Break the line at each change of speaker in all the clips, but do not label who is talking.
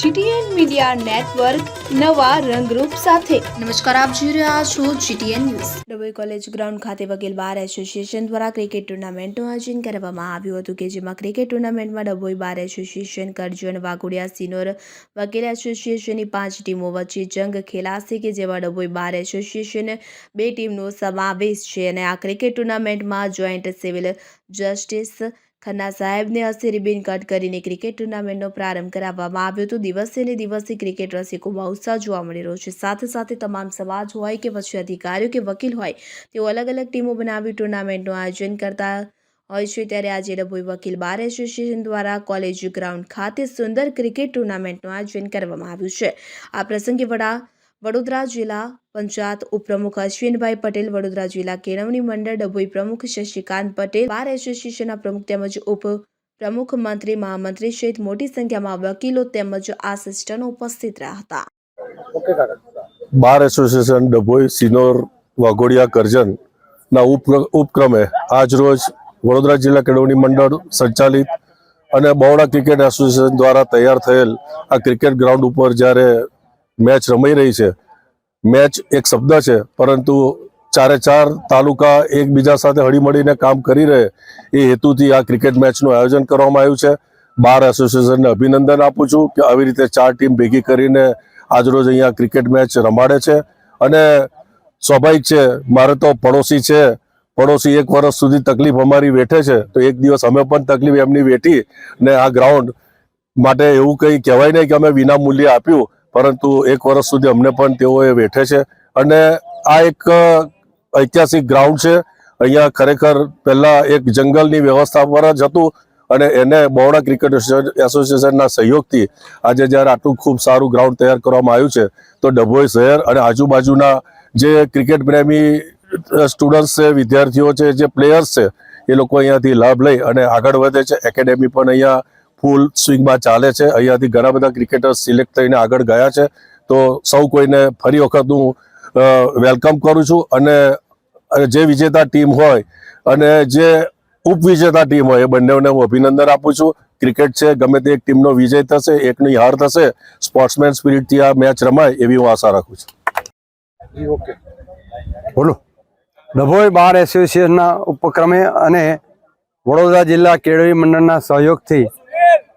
GTN media network નવા રંગરૂપ સાથે.
નમસ્કાર આપ જોઈ રહ્યા છો GTN news.
Dabhoi college ground ખાતે વકીલ બાર એસોસિએશન દ્વારા ક્રિકેટ ટુર્નામેન્ટનું આયોજન કરવામાં આવ્યું હતું કે જેમાં ક્રિકેટ ટુર્નામેન્ટમાં ડબોઈ બાર એસોસિએશન કરજણ વાઘોડિયા સિનોર વકીલ એસોસિએશનની પાંચ ટીમો વચ્ચે જંગ ખેલાશે કે જેમાં ડબોઈ બાર એસોસિએશન બે ટીમનો સમાવેશ છે અને આ ક્રિકેટ ટુર્નામેન્ટમાં જોઈન્ટ સિવિલ જસ્ટિસ ખન્ના સાહેબને હસ્તે રિબિન કટ કરીને ક્રિકેટ ટુર્નામેન્ટનો પ્રારંભ કરાવવામાં આવ્યો હતો. દિવસે ને દિવસે ક્રિકેટ રસિકોમાં ઉત્સાહ જોવા મળી રહ્યો છે. સાથે સાથે તમામ સમાજ હોય કે પછી અધિકારીઓ કે વકીલ હોય, તેઓ અલગ અલગ ટીમો બનાવી ટુર્નામેન્ટનું આયોજન કરતા હોય છે. ત્યારે આજે ડભોઈ વકીલ બાર એસોસિએશન દ્વારા કોલેજ ગ્રાઉન્ડ ખાતે સુંદર ક્રિકેટ ટુર્નામેન્ટનું આયોજન કરવામાં આવ્યું છે. આ પ્રસંગે વડા વડોદરા જિલ્લા પંચાયત ઉપપ્રમુખ અશ્વિનભાઈ પટેલ વડોદરા જિલ્લા કેળવણી મંડળ ડભોઈ પ્રમુખ શશિકાંત પટેલ બાર એસોસિએશનના પ્રમુખ તેમજ ઉપ પ્રમુખ મંત્રી મહામંત્રી સહિત મોટી સંખ્યામાં વકીલો તેમજ આસિસ્ટન્ટો ઉપસ્થિત રહ્યા હતા.
બાર એસોસિએશન ડભોઈ સિનોર વાઘોડિયા કરજન ના ઉપ- ઉપક્રમે આજરોજ વડોદરા જિલ્લા કેળવણી મંડળ સંચાલિત અને બહોળા ક્રિકેટ એસોસિએશન દ્વારા તૈયાર થયેલ આ ક્રિકેટ ગ્રાઉન્ડ ઉપર જ્યારે મેચ રમાઈ રહી છે. મેચ એક શબ્દ છે, પરંતુ ચારે ચાર તાલુકા એકબીજા સાથે હળીમળીને કામ કરી રહે એ હેતુથી આ ક્રિકેટ મેચનું આયોજન કરવામાં આવ્યું છે. બાર એસોસિએશનને અભિનંદન આપું છું કે આવી રીતે ચાર ટીમ ભેગી કરીને આજરોજ અહીંયા ક્રિકેટ મેચ રમાડે છે. અને સ્વાભાવિક છે, મારે તો પડોશી છે. પડોશી એક વર્ષ સુધી તકલીફ અમારી વેઠે છે, તો એક દિવસ અમે પણ તકલીફ એમની વેઠી ને આ ગ્રાઉન્ડ માટે એવું કંઈ કહેવાય નહીં કે અમે વિના મૂલ્યે આપ્યું. પરંતુ એક વર્ષ સુધી અમને પણ તેઓએ વેઠે છે. અને આ એક ઐતિહાસિક ગ્રાઉન્ડ છે. અહીંયા ખરેખર પહેલાં એક જંગલની વ્યવસ્થા પર જ હતું અને એને બહોળા ક્રિકેટ એસોસિએશનના સહયોગથી આજે જ્યારે આટલું ખૂબ સારું ગ્રાઉન્ડ તૈયાર કરવામાં આવ્યું છે, તો ડભોઈ શહેર અને આજુબાજુના જે ક્રિકેટ પ્રેમી સ્ટુડન્ટ્સ છે, વિદ્યાર્થીઓ છે, જે પ્લેયર્સ છે, એ લોકો અહીંયાથી લાભ લઈ અને આગળ વધે છે. એકેડેમી પણ અહીંયા ફૂલ સ્વિંગમાં ચાલે છે. અહીંયાથી ઘણા બધા ક્રિકેટર્સ સિલેક્ટ થઈને આગળ ગયા છે. તો સૌ કોઈને ફરી વખત હું વેલકમ કરું છું અને જે વિજેતા ટીમ હોય અને જે ઉપવિજેતા ટીમ હોય એ બંનેને હું અભિનંદન આપું છું. ક્રિકેટ છે, ગમે તે એક ટીમનો વિજય થશે, એકની હાર થશે, સ્પોર્ટ્સમેન સ્પિરિટથી આ મેચ રમાય એવી હું આશા રાખું છું. ઓકે.
બોલો. ડભોઈ બાર એસોસિએશનના ઉપક્રમે અને વડોદરા જિલ્લા કેળવણી મંડળના સહયોગથી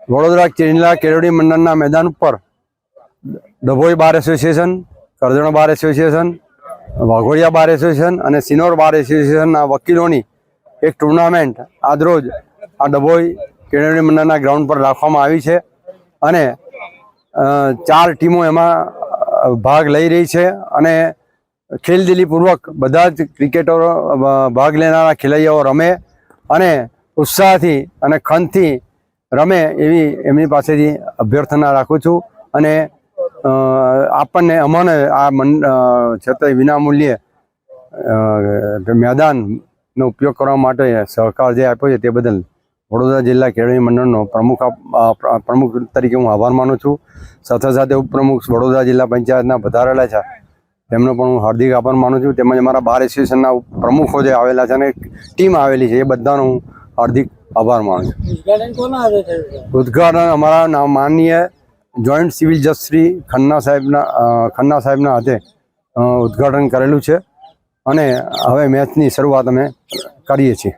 વડોદરા જિલ્લા કેરોડી મંડળના મેદાન ઉપર Dabhoi bar association, Karjan bar association, Waghodia bar association અને સિનોર બાર એસોસિએશનના વકીલોની એક ટુર્નામેન્ટ આજરોજ આ ડભોઈ કેળવણી મંડળના ગ્રાઉન્ડ પર રાખવામાં આવી છે અને ચાર ટીમો એમાં ભાગ લઈ રહી છે અને ખેલદિલીપૂર્વક બધા જ ક્રિકેટરો ભાગ લેનારા ખેલૈયાઓ રમે અને ઉત્સાહથી અને ખંતથી રમે એવી એમની પાસેથી અભ્યર્થના રાખું છું અને આપણને અમને આ મન છતાંય વિનામૂલ્યે મેદાનનો ઉપયોગ કરવા માટે સહકાર જે આપ્યો છે તે બદલ વડોદરા જિલ્લા કેળવણી મંડળનો પ્રમુખ પ્રમુખ તરીકે હું આભાર માનું છું. સાથે સાથે ઉપપ્રમુખ વડોદરા જિલ્લા પંચાયતના વધારેલા છે, તેમનો પણ હું હાર્દિક આભાર માનું છું. તેમજ અમારા બાર એસોસિએશનના પ્રમુખો જે આવેલા છે અને ટીમ આવેલી છે, એ બધાનો હું હાર્દિક આભાર માનું છું. ઉદ્ઘાટન અમારા માનનીય જોઈન્ટ સિવિલ જજ શ્રી ખન્ના સાહેબના ખન્ના સાહેબના હાથે ઉદ્ઘાટન કરેલું છે. અને હવે મેચની શરૂઆત અમે કરીએ છીએ.